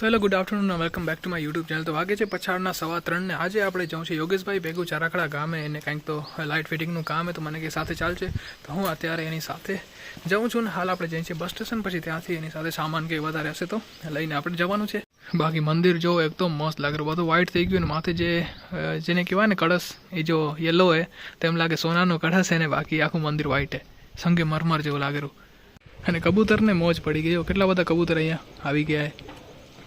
Hello good afternoon welcome back to my YouTube channel તો વાગે છે પછાડના સવા ત્રણને. આજે આપણે જવું છે યોગેશભાઈ ભેગું ચારાખડા ગામે. એને કંઈક તો લાઇટ ફિટિંગનું કામ હે તો મને કે સાથે ચાલશે તો હું અત્યારે એની સાથે જાઉં છું ને હાલ આપણે જઈએ છીએ બસ સ્ટેશન, પછી ત્યાંથી એની સાથે સામાન કે વધારે હશે તો લઈને આપણે જવાનું છે. બાકી મંદિર જો એકદમ મસ્ત લાગે, બધું વ્હાઇટ થઈ ગયું ને માથે જે જેને કહેવાય ને કળશ, એ જો યલો હે તેમ લાગે સોનાનો કળશ હે ને બાકી આખું મંદિર વ્હાઇટ હે સંગે મરમર જેવું લાગેલું અને કબૂતરને મોજ પડી ગઈ. કેટલા બધા કબૂતર અહીંયા આવી ગયા હે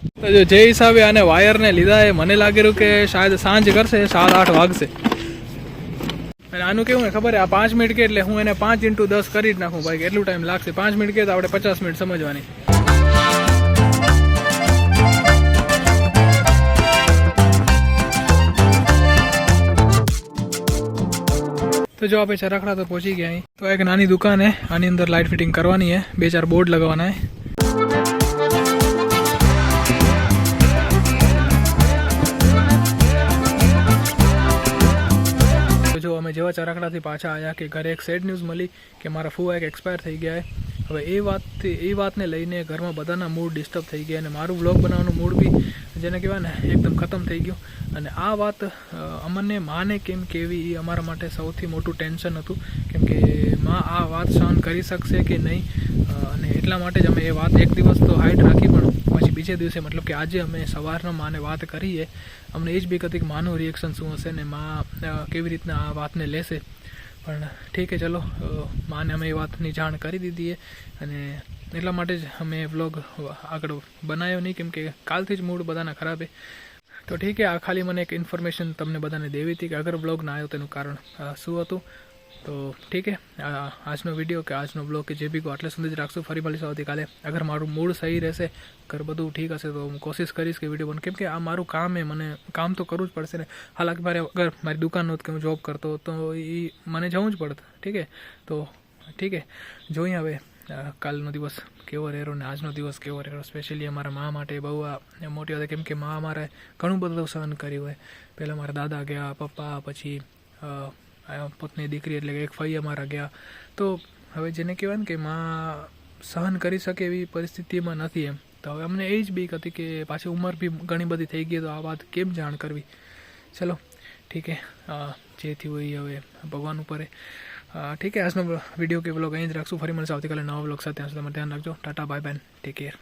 તો જો જે હિસાબે આને વાયરને લીધા એ મને લાગેલું કે શાયદ સાંજ કરશે, સાત આઠ વાગશે. અને આનું કેવું હે ખબર હે આ પાંચ મિનિટ કે એટલે હું એને પાંચ ઇન્ટુ દસ કરી જ નાખું. ભાઈ, કેટલું ટાઈમ લાગશે? પાંચ મિનિટ કે તો આપણે પચાસ મિનિટ સમજવાની. તો જો આપણે ચરખડા તો પહોંચી ગયા અહીં. તો એક નાની દુકાન હે. આની અંદર લાઇટ ફિટિંગ કરવાની હે. બે ચાર બોર્ડ લગાવવાના હે. જેવા ચરાકડાથી પાછા આવ્યા કે ઘરે એક સેડ ન્યૂઝ મળી કે મારા ફુવા એક એક્સપાયર થઈ ગયા. હવે એ વાતથી, એ વાતને લઈને ઘરમાં બધાના મૂડ ડિસ્ટર્બ થઈ ગયા અને મારું બ્લોગ બનાવવાનું મૂડ બી જેને કહેવાય ને, એકદમ ખતમ થઈ ગયું. અને આ વાત અમને માને કેમ કેવી એ અમારા માટે સૌથી મોટું ટેન્શન હતું. કેમ કે માં આ વાત સહન કરી શકશે કે નહીં? અને એટલા માટે જ અમે એ વાત એક દિવસ તો હાઈટ રાખી પણ બીજે દિવસે મતલબ કે આજે અમે સવારના માને વાત કરીએ, અમને એ જ બી હતી માનું રિએક્શન શું હશે ને માં કેવી રીતના આ વાતને લેશે. પણ ઠીક છે, ચલો માને અમે એ વાતની જાણ કરી દીધી અને એટલા માટે જ અમે વ્લોગ આગળ બનાવ્યો નહીં, કેમ કે કાલથી જ મૂડ બધાના ખરાબ તો ઠીક છે, આ ખાલી મને એક ઇન્ફોર્મેશન તમને બધાને દેવી હતી કે અગર વ્લોગ ના આવ્યો તેનું કારણ શું હતું? તો ઠીક હે. આજનો વીડિયો કે આજનો બ્લોગ કે જે બી આટલે સુધી જ રાખશું. ફરી મળીશું આવતીકાલે. અગર મારું મૂડ સહી રહેશે, ઘર બધું ઠીક હશે, તો હું કોશિશ કરીશ કે વીડિયો બને કેમ કે આ મારું કામ એ મને કામ તો કરવું જ પડશે ને. હાલાકી મારે અગર મારી દુકાન નહોત કે હું જોબ કરતો, તો એ મને જવું જ પડત. ઠીક હે? તો ઠીક હે. જોઈએ હવે કાલનો દિવસ કેવો રહેરો ને આજનો દિવસ કેવો રહેરો. સ્પેશિયલી અમારા મા માટે બહુ આ મોટી વાત કેમ કે મા અમારે ઘણું બધું સહન કર્યું હોય પહેલાં મારા દાદા ગયા, પપ્પા, પછી પોતની દીકરી એટલે કે એક ફઈ અમારા ગયા. તો હવે જેને કહેવાય ને કે માં સહન કરી શકે એવી પરિસ્થિતિમાં નથી એમ. તો હવે અમને એ જ બીક હતી કે પાછી ઉંમર બી ઘણી બધી થઈ ગઈ તો આ વાત કેમ જાણ કરવી? ચલો, ઠીક છે જેથી થયું હોય હવે ભગવાન ઉપર. હે. ઠીક છે આજનો વીડિયો કે બ્લોગ અહીં જ રાખશું. ફરી મળશે આવતીકાલે નવા બ્લોગ સાથે. ત્યાં સુધી તમે ધ્યાન રાખજો. Tata bye bye take care